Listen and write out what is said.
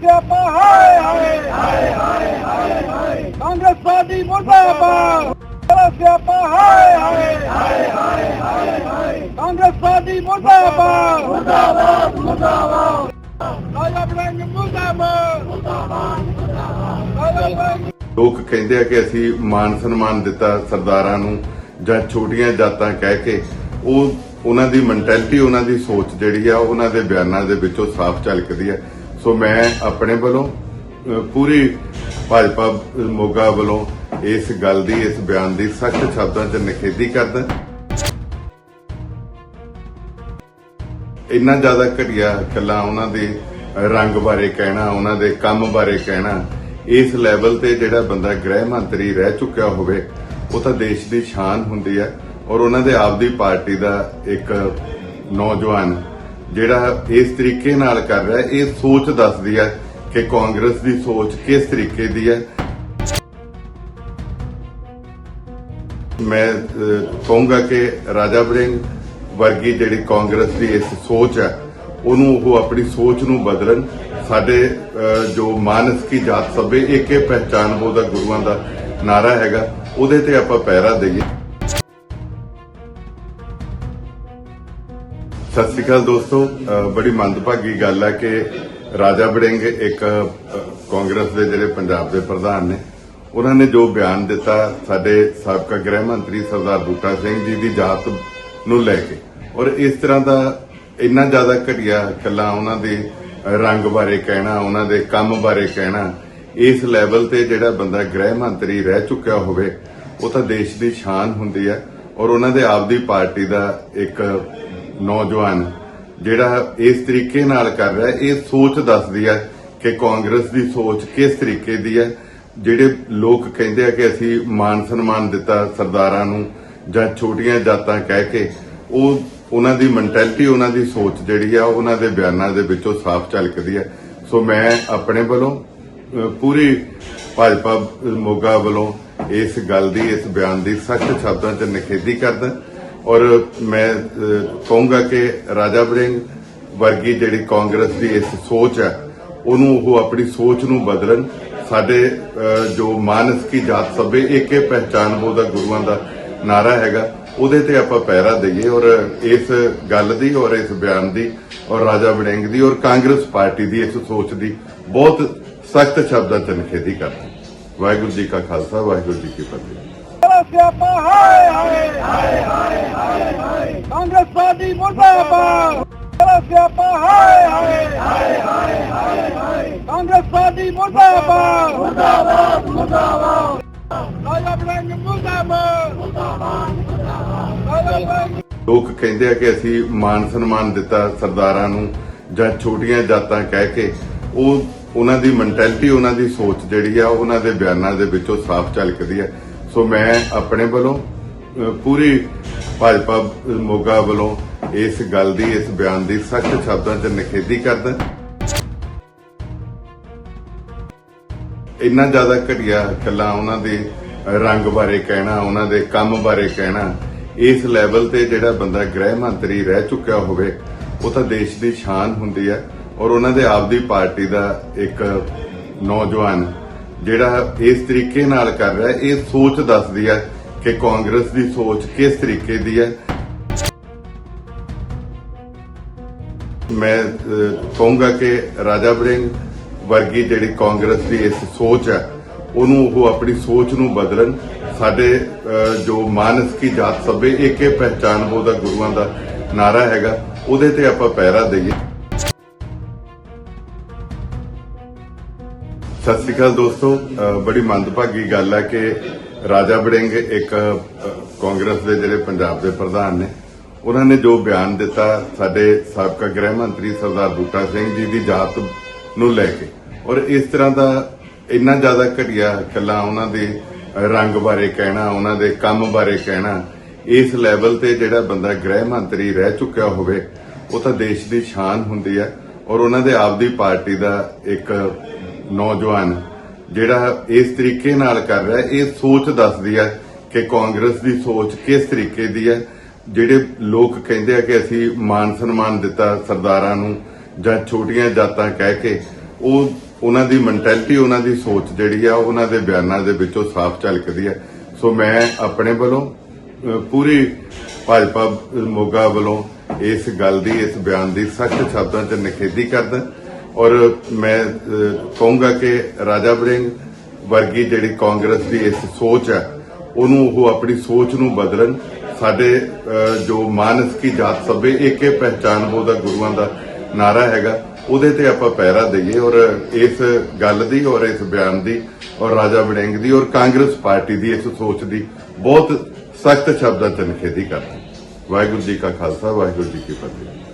ਸਿਆਪਾ ਹਾਏ ਹਾਏ ਹਾਏ ਹਾਏ ਹਾਏ ਹਾਏ। ਕਾਂਗਰਸ ਪਾਰਟੀ ਮੁਰਦਾਬਾਦ। ਬੜਾ ਸਿਆਪਾ ਹਾਏ ਹਾਏ ਹਾਏ ਹਾਏ ਹਾਏ ਹਾਏ। ਕਾਂਗਰਸ ਪਾਰਟੀ ਮੁਰਦਾਬਾਦ। ਮੁਰਦਾਬਾਦ ਮੁਰਦਾਬਾਦ। ਰਾਜਾ ਬੜਿੰਗ ਮੁਰਦਾਬਾਦ। ਮੁਰਦਾਬਾਦ ਮੁਰਦਾਬਾਦ ਰਾਜਾ ਬੜਿੰਗ ਲੋਕ ਕਹਿੰਦੇ ਆ ਕਿ ਅਸੀਂ ਮਾਨ ਸਨਮਾਨ ਦਿੱਤਾ ਸਰਦਾਰਾਂ ਨੂੰ ਜਾਂ ਛੋਟੀਆਂ ਜਾਤਾਂ ਕਹਿ ਕੇ ਉਹ ਉਹਨਾਂ ਦੀ ਮੈਂਟੈਲਿਟੀ ਉਹਨਾਂ ਦੀ ਸੋਚ ਜਿਹੜੀ ਆ ਉਹਨਾਂ ਦੇ ਬਿਆਨਾਂ ਦੇ ਵਿੱਚੋਂ ਸਾਫ਼ ਝਲਕਦੀ ਹੈ ਸੋ ਮੈਂ ਆਪਣੇ ਵੱਲੋਂ ਪੂਰੀ ਭਾਜਪਾ ਮੋਗਾ ਵੱਲੋਂ ਇਸ ਗੱਲ ਦੀ, ਇਸ ਬਿਆਨ ਦੀ ਸਖਤ ਸ਼ਬਦਾਂ 'ਚ ਨਿਖੇਧੀ ਕਰਦਾ। ਇੰਨਾ ਜ਼ਿਆਦਾ ਘਟੀਆ ਗੱਲਾਂ ਉਹਨਾਂ ਦੇ ਰੰਗ ਬਾਰੇ ਕਹਿਣਾ, ਉਹਨਾਂ ਦੇ ਕੰਮ ਬਾਰੇ ਕਹਿਣਾ, ਇਸ ਲੈਵਲ ਤੇ ਜਿਹੜਾ ਬੰਦਾ ਗ੍ਰਹਿ ਮੰਤਰੀ ਰਹਿ ਚੁੱਕਿਆ ਹੋਵੇ, ਉਹ ਤਾਂ ਦੇਸ਼ ਦੀ ਸ਼ਾਨ ਹੁੰਦੀ ਹੈ। ਔਰ ਉਹਨਾਂ ਦੇ ਆਪ ਦੀ ਪਾਰਟੀ ਦਾ ਇੱਕ ਨੌਜਵਾਨ ਜਿਹੜਾ ਇਸ ਤਰੀਕੇ ਨਾਲ ਕਰ ਰਿਹਾ, ਇਹ ਸੋਚ ਦੱਸਦੀ ਹੈ ਕਿ ਕਾਂਗਰਸ ਦੀ ਸੋਚ ਕਿਸ ਤਰੀਕੇ ਦੀ ਹੈ। ਮੈਂ ਕਹੂੰਗਾ ਕਿ ਰਾਜਾ ਵੜਿੰਗ ਵਰਗੀ ਜਿਹੜੀ ਕਾਂਗਰਸ ਦੀ ਇਸ ਸੋਚ ਹੈ, ਉਹਨੂੰ ਉਹ ਆਪਣੀ ਸੋਚ ਨੂੰ ਬਦਲਣ, ਸਾਡੇ ਜੋ ਮਾਨਸ ਕੀ ਜਾਤ ਸਭੇ ਏਕੇ ਪਹਿਚਾਨ ਬੋਦਾ ਗੁਰੂਆਂ ਦਾ ਨਾਰਾ ਹੈਗਾ, ਉਹਦੇ ਤੇ ਆਪਾਂ ਪਹਿਰਾ ਦਈਏ। ਸਤਿ ਸ਼੍ਰੀ ਅਕਾਲ ਦੋਸਤੋ। ਬੜੀ ਮੰਦਭਾਗੀ ਗੱਲ ਹੈ ਕਿ ਰਾਜਾ ਬੜਿੰਗ ਇੱਕ ਕਾਂਗਰਸ ਦੇ ਜਿਹੜੇ ਪੰਜਾਬ ਦੇ ਪ੍ਰਧਾਨ ਨੇ, ਉਹਨਾਂ ਨੇ ਜੋ ਬਿਆਨ ਦਿੱਤਾ ਸਾਡੇ ਸਾਬਕਾ ਗ੍ਰਹਿ ਮੰਤਰੀ ਸਰਦਾਰ ਬੂਟਾ ਸਿੰਘ ਜੀ ਦੀ ਜਾਤ ਨੂੰ ਲੈ ਕੇ, ਔਰ ਇਸ ਤਰ੍ਹਾਂ ਦਾ ਇੰਨਾ ਜ਼ਿਆਦਾ ਘਟੀਆ ਗੱਲਾਂ ਉਹਨਾਂ ਦੇ ਰੰਗ ਬਾਰੇ ਕਹਿਣਾ, ਉਹਨਾਂ ਦੇ ਕੰਮ ਬਾਰੇ ਕਹਿਣਾ, ਇਸ ਲੈਵਲ ਤੇ ਜਿਹੜਾ ਬੰਦਾ ਗ੍ਰਹਿ ਮੰਤਰੀ ਰਹਿ ਚੁੱਕਿਆ ਹੋਵੇ, ਉਹ ਤਾਂ ਦੇਸ਼ ਦੀ ਸ਼ਾਨ ਹੁੰਦੀ ਹੈ ਔਰ ਉਹਨਾਂ ਦੇ ਆਪ ਦੀ ਪਾਰਟੀ ਦਾ ਇੱਕ ਨੌਜਵਾਨ, ਜਿਹੜਾ ਇਸ ਤਰੀਕੇ ਨਾਲ ਕਰ ਰਿਹਾ, ਇਹ ਸੋਚ ਦੱਸਦੀ ਹੈ ਕਿ ਕਾਂਗਰਸ ਦੀ ਸੋਚ ਕਿਸ ਤਰੀਕੇ ਦੀ ਹੈ। ਜਿਹੜੇ ਲੋਕ ਕਹਿੰਦੇ ਆ ਕਿ ਅਸੀਂ ਮਾਨ ਸਨਮਾਨ ਦਿੱਤਾ ਸਰਦਾਰਾਂ ਨੂੰ ਜਾਂ ਛੋਟੀਆਂ ਜਾਤਾਂ ਕਹਿ ਕੇ, ਉਹ, ਉਹਨਾਂ ਦੀ ਮੈਂਟੈਲਿਟੀ ਉਹਨਾਂ ਦੀ ਸੋਚ ਜਿਹੜੀ ਆ, ਉਹਨਾਂ ਦੇ ਬਿਆਨਾਂ ਦੇ ਵਿੱਚੋਂ ਸਾਫ਼ ਝਲਕਦੀ ਹੈ। ਸੋ ਮੈਂ ਆਪਣੇ ਵੱਲੋਂ ਪੂਰੀ ਭਾਜਪਾ ਮੋਗਾ ਵੱਲੋਂ ਇਸ ਗੱਲ ਦੀ, ਇਸ ਬਿਆਨ ਦੀ ਸਖਤ ਸ਼ਬਦਾਂ 'ਚ ਨਿਖੇਧੀ ਕਰਦਾ। ਔਰ ਮੈਂ ਕਹੂੰਗਾ ਕਿ ਰਾਜਾ ਵੜਿੰਗ ਵਰਗੀ ਜਿਹੜੀ ਕਾਂਗਰਸ ਦੀ ਇਸ ਸੋਚ ਹੈ, ਉਹਨੂੰ ਉਹ ਆਪਣੀ ਸੋਚ ਨੂੰ ਬਦਲਣ, ਸਾਡੇ ਜੋ ਮਾਨਸ ਕੀ ਜਾਤ ਸਭੇ ਏਕੇ ਪਹਿਚਾਨ ਬੋਦਾ ਗੁਰੂਆਂ ਦਾ ਨਾਰਾ ਹੈਗਾ, ਉਹਦੇ ਤੇ ਆਪਾਂ ਪਹਿਰਾ ਦਈਏ ਔਰ ਇਸ ਗੱਲ ਦੀ ਔਰ ਇਸ ਬਿਆਨ ਦੀ ਔਰ ਰਾਜਾ ਵੜਿੰਗ ਦੀ ਔਰ ਕਾਂਗਰਸ ਪਾਰਟੀ ਦੀ ਇਸ ਸੋਚ ਦੀ ਬਹੁਤ ਸਖਤ ਸ਼ਬਦਾਂ 'ਚ ਨਿਖੇਧੀ ਕਰਦਾ ਵਾਹਿਗੁਰੂ ਜੀ ਕਾ ਖਾਲਸਾ, ਵਾਹਿਗੁਰੂ ਜੀ ਕੀ ਫਤਿਹ। ਸਿਆਪਾ ਹਾਏ ਹਾਏ ਹਾਏ ਹਾਏ ਹਾਏ ਹਾਏ। ਕਾਂਗਰਸ ਪਾਰਟੀ ਮੁਰਦਾਬਾਦ। ਬੜਾ ਸਿਆਪਾ? ਹਾਏ ਹਾਏ ਹਾਏ ਹਾਏ ਹਾਏ ਹਾਏ। ਕਾਂਗਰਸ ਪਾਰਟੀ ਮੁਰਦਾਬਾਦ। ਮੁਰਦਾਬਾਦ ਮੁਰਦਾਬਾਦ। ਰਾਜਾ ਬੜਿੰਗ ਮੁਰਦਾਬਾਦ। ਮੁਰਦਾਬਾਦ ਮੁਰਦਾਬਾਦ ਲੋਕ ਕਹਿੰਦੇ ਆ ਕਿ ਅਸੀਂ ਮਾਨ ਸਨਮਾਨ ਦਿੱਤਾ ਸਰਦਾਰਾਂ ਨੂੰ ਜਾਂ ਛੋਟੀਆਂ ਜਾਤਾਂ ਕਹਿ ਕੇ, ਉਹ ਉਹਨਾਂ ਦੀ ਮੈਂਟੈਲਿਟੀ ਉਹਨਾਂ ਦੀ ਸੋਚ ਜਿਹੜੀ ਆ, ਉਹਨਾਂ ਦੇ ਬਿਆਨਾਂ ਦੇ ਵਿੱਚੋਂ ਸਾਫ਼ ਝਲਕਦੀ ਹੈ ਸੋ ਮੈਂ ਆਪਣੇ ਵੱਲੋਂ ਪੂਰੀ ਭਾਜਪਾ ਮੋਗਾ ਵੱਲੋਂ ਇਸ ਗੱਲ ਦੀ, ਇਸ ਬਿਆਨ ਦੀ ਸਖਤ ਸ਼ਬਦਾਂ 'ਚ ਨਿਖੇਧੀ ਕਰਦਾ। ਇੰਨਾ ਜ਼ਿਆਦਾ ਘਟੀਆ ਗੱਲਾਂ ਉਹਨਾਂ ਦੇ ਰੰਗ ਬਾਰੇ ਕਹਿਣਾ, ਉਹਨਾਂ ਦੇ ਕੰਮ ਬਾਰੇ ਕਹਿਣਾ, ਇਸ ਲੈਵਲ ਤੇ ਜਿਹੜਾ ਬੰਦਾ ਗ੍ਰਹਿ ਮੰਤਰੀ ਰਹਿ ਚੁੱਕਿਆ ਹੋਵੇ, ਉਹ ਤਾਂ ਦੇਸ਼ ਦੀ ਸ਼ਾਨ ਹੁੰਦੀ ਹੈ। ਔਰ ਉਹਨਾਂ ਦੇ ਆਪ ਦੀ ਪਾਰਟੀ ਦਾ ਇੱਕ ਨੌਜਵਾਨ ਜਿਹੜਾ ਇਸ ਤਰੀਕੇ ਨਾਲ ਕਰ ਰਿਹਾ, ਇਹ ਸੋਚ ਦੱਸਦੀ ਹੈ ਕਿ ਕਾਂਗਰਸ ਦੀ ਸੋਚ ਕਿਸ ਤਰੀਕੇ ਦੀ ਹੈ। ਮੈਂ ਕਹੂੰਗਾ ਕਿ ਰਾਜਾ ਵੜਿੰਗ ਵਰਗੀ ਜਿਹੜੀ ਕਾਂਗਰਸ ਦੀ ਇਸ ਸੋਚ ਹੈ, ਉਹਨੂੰ ਉਹ ਆਪਣੀ ਸੋਚ ਨੂੰ ਬਦਲਣ, ਸਾਡੇ ਜੋ ਮਾਨਸ ਕੀ ਜਾਤ ਸਭੇ ਏਕੇ ਪਹਿਚਾਨ ਬੋਦਾ ਗੁਰੂਆਂ ਦਾ ਨਾਰਾ ਹੈਗਾ, ਉਹਦੇ ਤੇ ਆਪਾਂ ਪਹਿਰਾ ਦਈਏ। ਸਤਿ ਸ਼੍ਰੀ ਅਕਾਲ ਦੋਸਤੋ। ਬੜੀ ਮੰਦਭਾਗੀ ਗੱਲ ਹੈ ਕਿ ਰਾਜਾ ਬੜਿੰਗ ਇੱਕ ਕਾਂਗਰਸ ਦੇ ਜਿਹੜੇ ਪੰਜਾਬ ਦੇ ਪ੍ਰਧਾਨ ਨੇ, ਉਹਨਾਂ ਨੇ ਜੋ ਬਿਆਨ ਦਿੱਤਾ ਸਾਡੇ ਸਾਬਕਾ ਗ੍ਰਹਿ ਮੰਤਰੀ ਸਰਦਾਰ ਬੂਟਾ ਸਿੰਘ ਜੀ ਦੀ ਜਾਤ ਨੂੰ ਲੈ ਕੇ, ਔਰ ਇਸ ਤਰ੍ਹਾਂ ਦਾ ਇੰਨਾ ਜ਼ਿਆਦਾ ਘਟੀਆ ਗੱਲਾਂ ਉਹਨਾਂ ਦੇ ਰੰਗ ਬਾਰੇ ਕਹਿਣਾ, ਉਹਨਾਂ ਦੇ ਕੰਮ ਬਾਰੇ ਕਹਿਣਾ, ਇਸ ਲੈਵਲ ਤੇ ਜਿਹੜਾ ਬੰਦਾ ਗ੍ਰਹਿ ਮੰਤਰੀ ਰਹਿ ਚੁੱਕਿਆ ਹੋਵੇ, ਉਹ ਤਾਂ ਦੇਸ਼ ਦੀ ਸ਼ਾਨ ਹੁੰਦੀ ਹੈ, ਔਰ ਉਹਨਾਂ ਦੇ ਆਪ ਦੀ ਪਾਰਟੀ ਦਾ ਇੱਕ ਨੌਜਵਾਨ, ਜਿਹੜਾ ਇਸ ਤਰੀਕੇ ਨਾਲ ਕਰ ਰਿਹਾ, ਇਹ ਸੋਚ ਦੱਸਦੀ ਹੈ ਕਿ ਕਾਂਗਰਸ ਦੀ ਸੋਚ ਕਿਸ ਤਰੀਕੇ ਦੀ ਹੈ। ਜਿਹੜੇ ਲੋਕ ਕਹਿੰਦੇ ਆ ਕਿ ਅਸੀਂ ਮਾਨ ਸਨਮਾਨ ਦਿੱਤਾ ਸਰਦਾਰਾਂ ਨੂੰ ਜਾਂ ਛੋਟੀਆਂ ਜਾਤਾਂ ਕਹਿ ਕੇ, ਉਹ, ਉਹਨਾਂ ਦੀ ਮੈਂਟੈਲਿਟੀ ਉਹਨਾਂ ਦੀ ਸੋਚ ਜਿਹੜੀ ਆ, ਉਹਨਾਂ ਦੇ ਬਿਆਨਾਂ ਦੇ ਵਿੱਚੋਂ ਸਾਫ਼ ਝਲਕਦੀ ਹੈ। ਸੋ ਮੈਂ ਆਪਣੇ ਵੱਲੋਂ ਪੂਰੀ ਭਾਜਪਾ, ਮੋਗਾ ਵੱਲੋਂ ਇਸ ਗੱਲ ਦੀ, ਇਸ ਬਿਆਨ ਦੀ ਸਖਤ ਸ਼ਬਦਾਂ 'ਚ ਨਿਖੇਧੀ ਕਰਦਾ। ਔਰ ਮੈਂ ਕਹੂੰਗਾ ਕਿ ਰਾਜਾ ਵੜਿੰਗ ਵਰਗੀ ਜਿਹੜੀ ਕਾਂਗਰਸ ਦੀ ਇਸ ਸੋਚ ਹੈ, ਉਹਨੂੰ ਉਹ ਆਪਣੀ ਸੋਚ ਨੂੰ ਬਦਲਣ, ਸਾਡੇ ਜੋ ਮਾਨਸ ਕੀ ਜਾਤ ਸਭੇ ਏਕੇ ਪਹਿਚਾਨ ਬੋ ਦਾ ਗੁਰੂਆਂ ਦਾ ਨਾਰਾ ਹੈਗਾ, ਉਹਦੇ ਤੇ ਆਪਾਂ ਪਹਿਰਾ ਦਈਏ ਔਰ ਇਸ ਗੱਲ ਦੀ ਔਰ ਇਸ ਬਿਆਨ ਦੀ ਔਰ ਰਾਜਾ ਵੜਿੰਗ ਦੀ ਔਰ ਕਾਂਗਰਸ ਪਾਰਟੀ ਦੀ ਇਸ ਸੋਚ ਦੀ ਬਹੁਤ ਸਖਤ ਸ਼ਬਦਾਂ ਚ ਨਿਖੇਧੀ ਕਰਦੇ ਵਾਹਿਗੁਰੂ ਜੀ ਕਾ ਖਾਲਸਾ, ਵਾਹਿਗੁਰੂ ਜੀ ਕੀ ਫਤਿਹ।